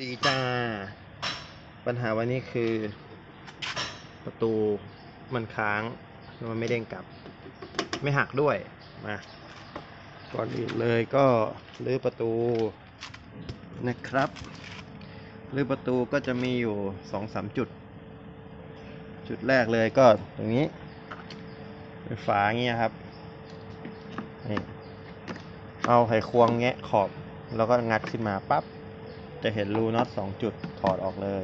ดีจ้า ปัญหาวันนี้คือ ประตูมันค้างแล้วมันไม่เด้งกลับ ไม่หักด้วย มา ก่อนอื่นเลยก็รื้อประตูนะครับรื้อประตูก็จะมีอยู่สองสามจุด จุดแรกเลยก็ตรงนี้เป็นฝาเงี้ยครับนี่เอาไขควงแงะขอบ แล้วก็งัดขึ้นมาปั๊บ จะเห็นรูน็อตสองจุดถอดออกเลย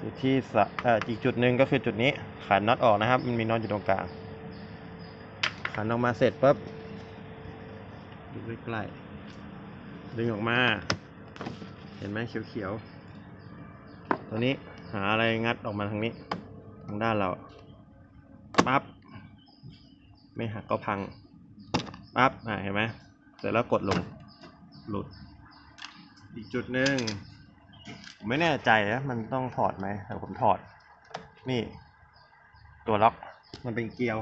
จุดที่เอ่ออีกจุดหนึ่งก็คือจุดนี้ขันน็อตออกนะครับ มันมีน็อตอยู่ตรงกลางขันออกมาเสร็จปั๊บดูใกล้ๆดึงออกมา เห็นไหมเขียวๆตัวนี้หาอะไรงัดออกมาทางนี้ ทางด้านเราปั๊บไม่หักก็พังปั๊บอ่าเห็นไหมเสร็จแล้วกดลงหลุด อีกจุดหนึ่งผมไม่แน่ใจนะมันต้องถอดไหมแต่ผมถอด นี่ ตัวล็อกมันเป็นเกลียว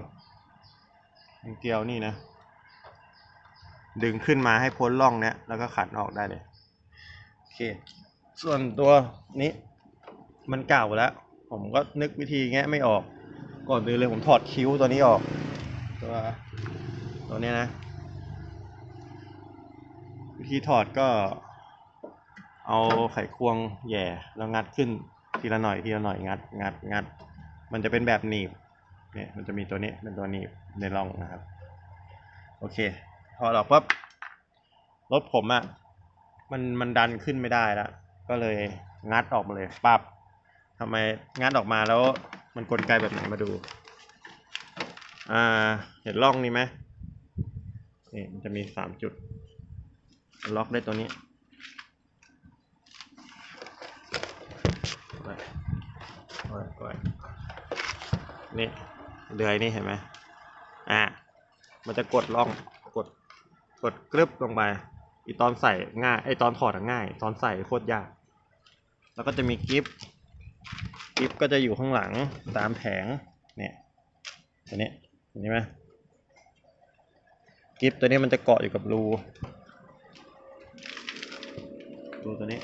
เป็นเกลียวนี่นะ ดึงขึ้นมาให้พ้นร่องเนี้ยแล้วก็ขันออกได้เลยโอเค ส่วนตัวนี้มันเก่าแล้ว ผมก็นึกวิธีแงะไม่ออก ก่อนอื่นเลยผมถอดคิ้วตัวนี้ออก ตัวตัวเนี้ยนะ วิธีถอดก็ เอาไขควงแย่แล้วงัดขึ้นทีละหน่อยทีละหน่อยงัดงัดงัด มันจะเป็นแบบหนีบเนี่ยมันจะมีตัวนี้เป็นตัวหนีบในร่องนะครับ โอเค พอเราปั๊บรถผมอะ่ะมันมันดันขึ้นไม่ได้แล้วก็เลยงัดออกมาเลยปับทำไมงัดออกมาแล้วมันกลไกแบบไหนมาดู อ่า เห็นร่องนี้ไหมนี่มันจะมีสามจุด ล็อกได้ตัวนี้ ไว้ นี่เดือยนี่เห็นไหมอ่ามันจะกดล่องกดกดกรึบลงไป อีตอนใส่ง่ายไอตอนถอดอะง่าย ตอนใส่โคตรยาก แล้วก็จะมีกิฟกิฟก็จะอยู่ข้างหลังตามแผงเนี่ยตัวนี้เห็นไหมกิฟตัวนี้มันจะเกาะอยู่กับรูรูตัวนี้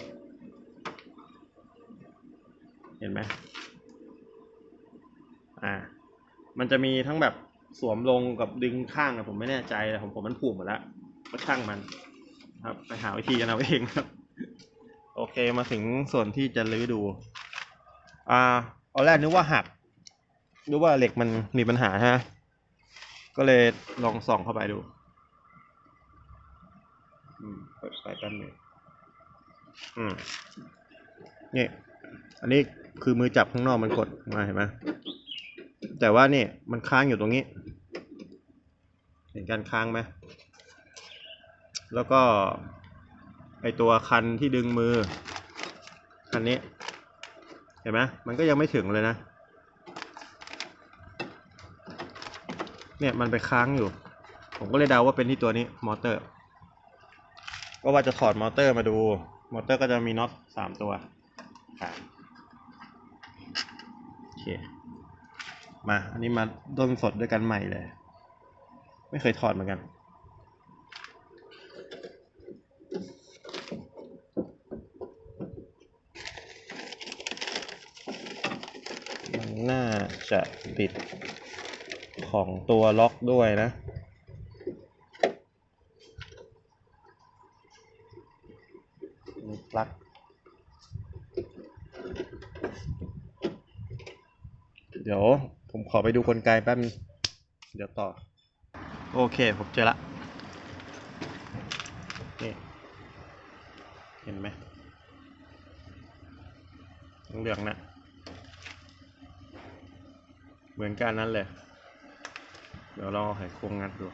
เห็นไหม อ่า มันจะมีทั้งแบบสวมลงกับดึงข้างนะผมไม่แน่ใจแต่ผมผมมันผูกหมดแล้วก็ช่างมัน ครับ ไปหาวิธีกันเอาเองครับ โอเคมาถึงส่วนที่จะลื้อดู อ่าเอาแรกนึกว่าหักนึกว่าเหล็กมันมีปัญหาฮะก็เลยลองส่องเข้าไปดูอืมเปิดไฟแป๊บหนึงอืมนี่ อันนี้คือมือจับข้างนอกมันกดมาเห็นไหม แต่ว่านี่มันค้างอยู่ตรงนี้ เห็นการค้างไหม แล้วก็ไอตัวคันที่ดึงมือ คันนี้ เห็นไหมมันก็ยังไม่ถึงเลยนะ เนี่ยมันไปค้างอยู่ ผมก็เลยเดาว่าเป็นที่ตัวนี้มอเตอร์ ก็ว่าจะถอดมอเตอร์มาดู มอเตอร์ก็จะมีน็อตสามตัวครับโอเค มา อันนี้มาด้นสดด้วยกันใหม่เลย ไม่เคยถอดเหมือนกัน มันน่าจะติดของตัวล็อกด้วยนะปลั๊กเดี๋ยว ขอไปดูกลไกแป๊บนึงเดี๋ยวต่อ โอเค ผมเจอละนี่เห็นไหมเหลืองๆนะเหมือนกันนั้นเลย เดี๋ยวเราเอาไขควงงัดดู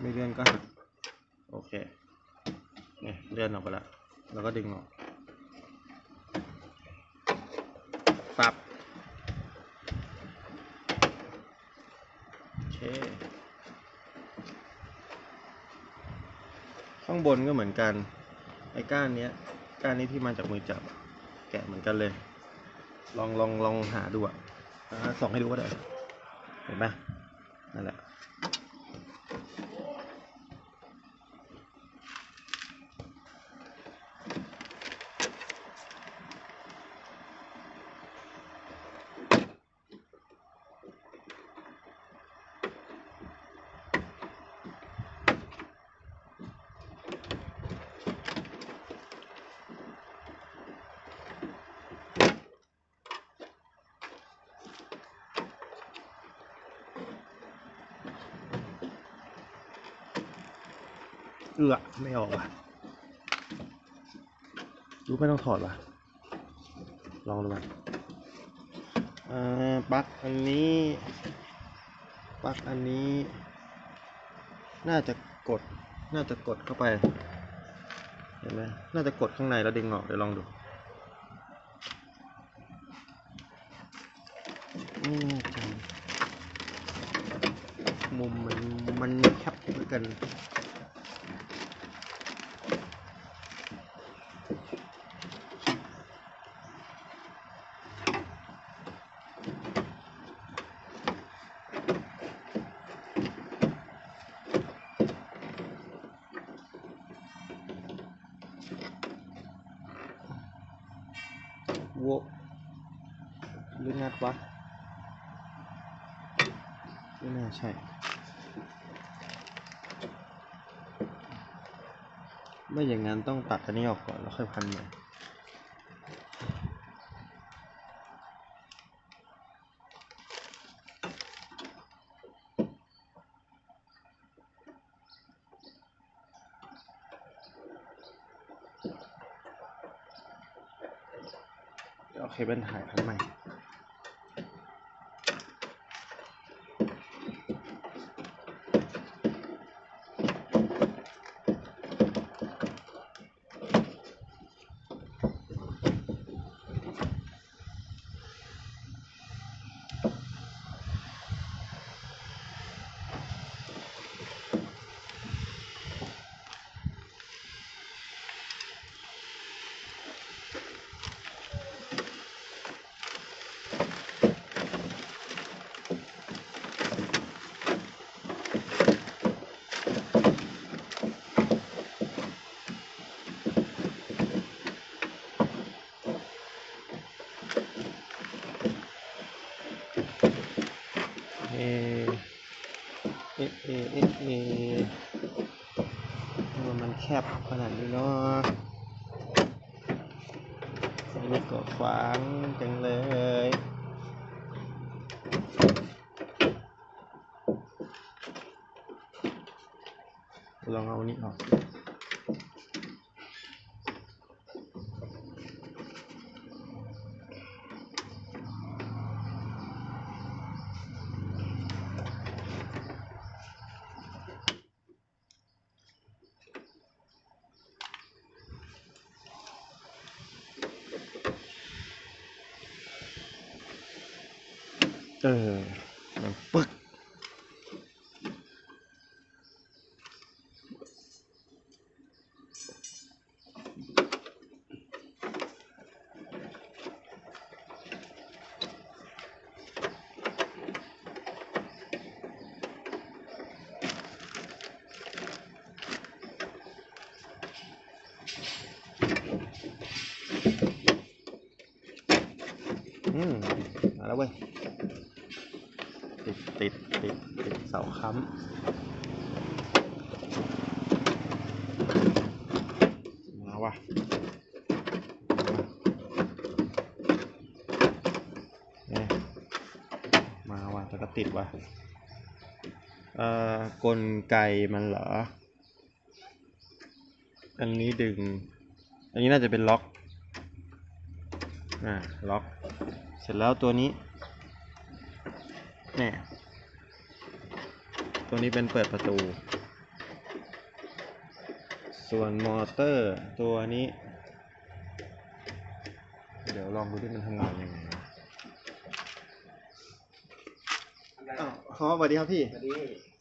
ไม่เลื่อนก็หักโอเค เลื่อนออกไปแล้ว แล้วก็ดึงออกปับโอเค ข้างบนก็เหมือนกัน ไอ้ก้านเนี้ย ก้านนี้ที่มาจากมือจับ แกะเหมือนกันเลย ลองลองลองหาดูอะอ่าส่องให้ดูก็ได้ เห็นไหมนั่นแหละ เอือไม่ออกว่ะรู้ไม่ต้องถอดว่ะ ลองดูมันอ่าปลั๊กอันนี้ปลั๊กอันนี้ น่าจะกด น่าจะกดเข้าไป เห็นไหมน่าจะกดข้างในแล้วดึงออก เดี๋ยวลองดูไม่แน่ใจมุมมันมันแคบเหมือนกัน วัวหรืองัดวะไม่น่าใช่ ไม่อย่างนั้นต้องตัดอันนี้ออกก่อนแล้วค่อยพันใหม่ เดี๋ยวเอเคเบิลถ่ายพันใหม่ เอเอเอเอมันแคบขนาดนี้เนาะอันนี้ก็ขวางจังเลยลองเอาอันนี้ออก เออมันปึ๊กอืมมาแล้วเว้ย ติดติดติดติดเสาค้ำมาว่ะเนี่ยมาว่ะแต่ก็ติดว่ะเอ่อกลไกมันเหรอ อันนี้ดึง อันนี้น่าจะเป็นล็อก อ่า ล็อก เสร็จแล้วตัวนี้ เนี่ยตัวนี้เป็นเปิดประตู ส่วนมอเตอร์ตัวนี้ เดี๋ยวลองดูที่มันทำงานยังไงนะอ้าวขอสวัสดีครับพี่ สวัสดี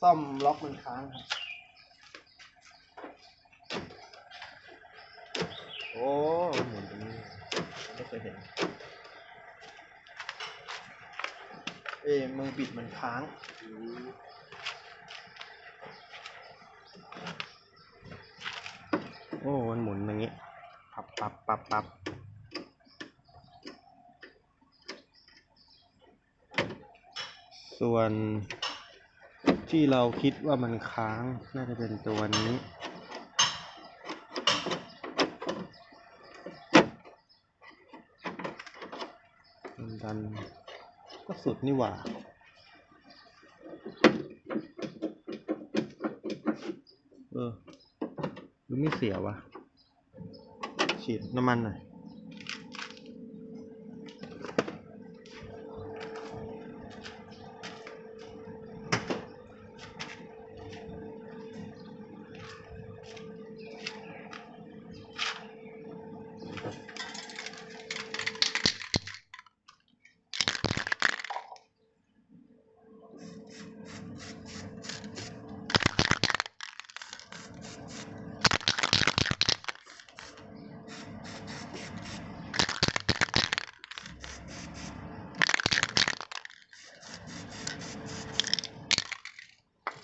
ซ่อมล็อกมันค้างครับ โอ้หมุนตรงนี้ไม่เคยเห็น เอ้มือบิดมันค้างโอ้มันหมุนอย่างงี้ปับปับปับปับส่วนที่เราคิดว่ามันค้างน่าจะเป็นตัวนี้มันดัน ก็สุดนี่หว่า เออดูไม่เสียวะฉีดน้ำมันหน่อย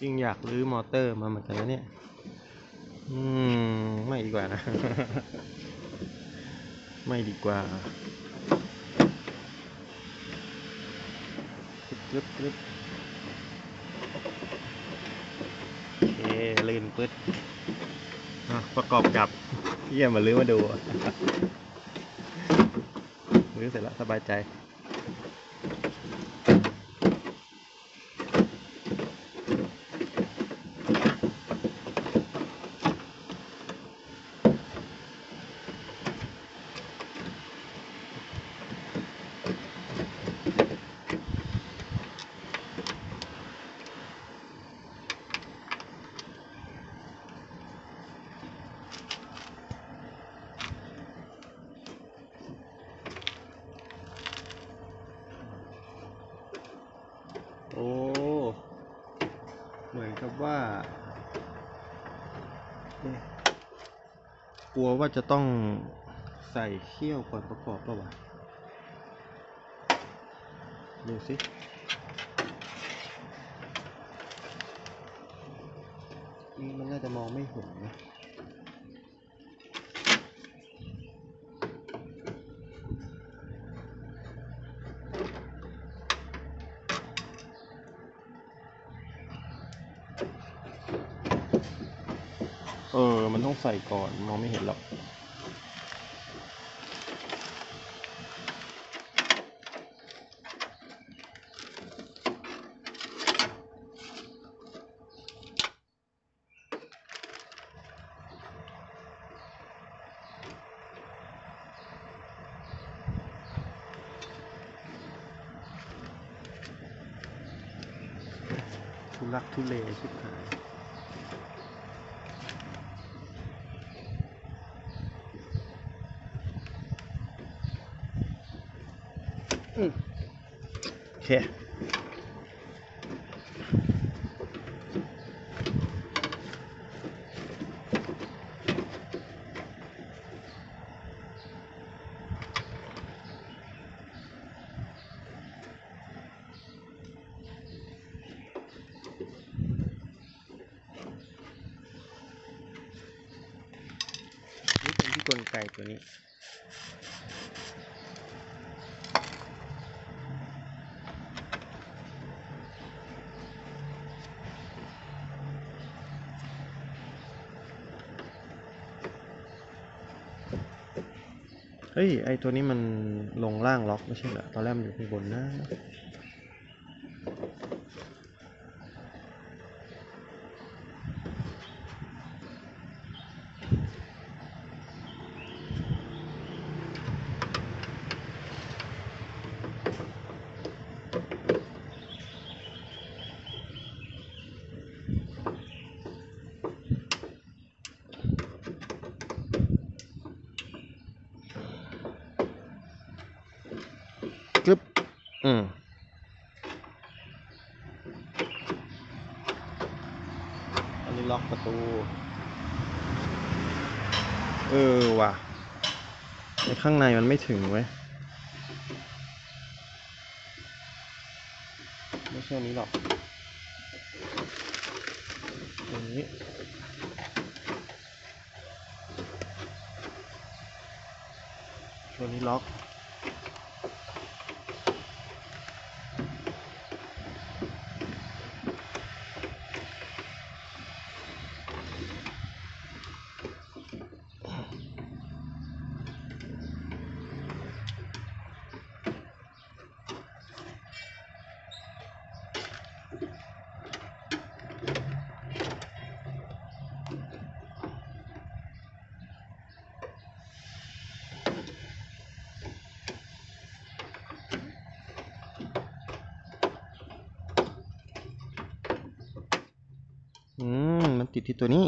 จริงอยากรื้อมอเตอร์มาเหมือนกันนะเนี่ย อืม ไม่ดีกว่านะ ไม่ดีกว่ากรึบกรึบโอเคลื่นปึ๊ดอะประกอบกับเยี่ยมมาลื้อมาดู ลื้อเสร็จแล้วสบายใจ โอ้ เหมือนกับว่าเอ๊ะก ลัวว่าจะต้องใส่เขี้ยวก่อนประกอบป่าวะดูสินี่มันน่าจะมองไม่เห็นนะ ออมันต้องใส่ก่อน มองไม่เห็นหรอก ทุลักทุเลชิบหาย โอเค นี่เป็นที่กลไกตัวนี้ เฮ้ย ไอตัวนี้มันลงล่างล็อกไม่ใช่เหรอ ตอนแรกมันอยู่ข้างบนนะ อืมอันนี้ล็อกประตู เออว่ะในข้างในมันไม่ถึงเว้ยช่วงนี้หรอกตรงนี้ช่วงนี้ล็อก อืม มัน ติดที่ตัวนี้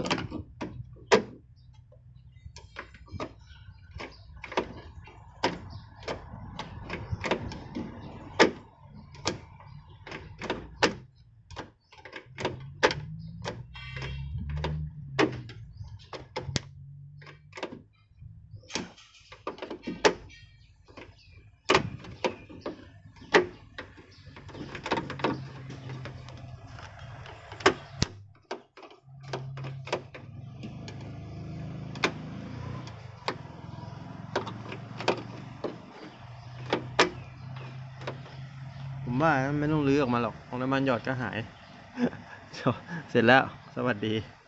ว่าไม่ต้องลื้อออกมาหรอกของน้ำมันหยอดก็หาย เสร็จแล้วสวัสดี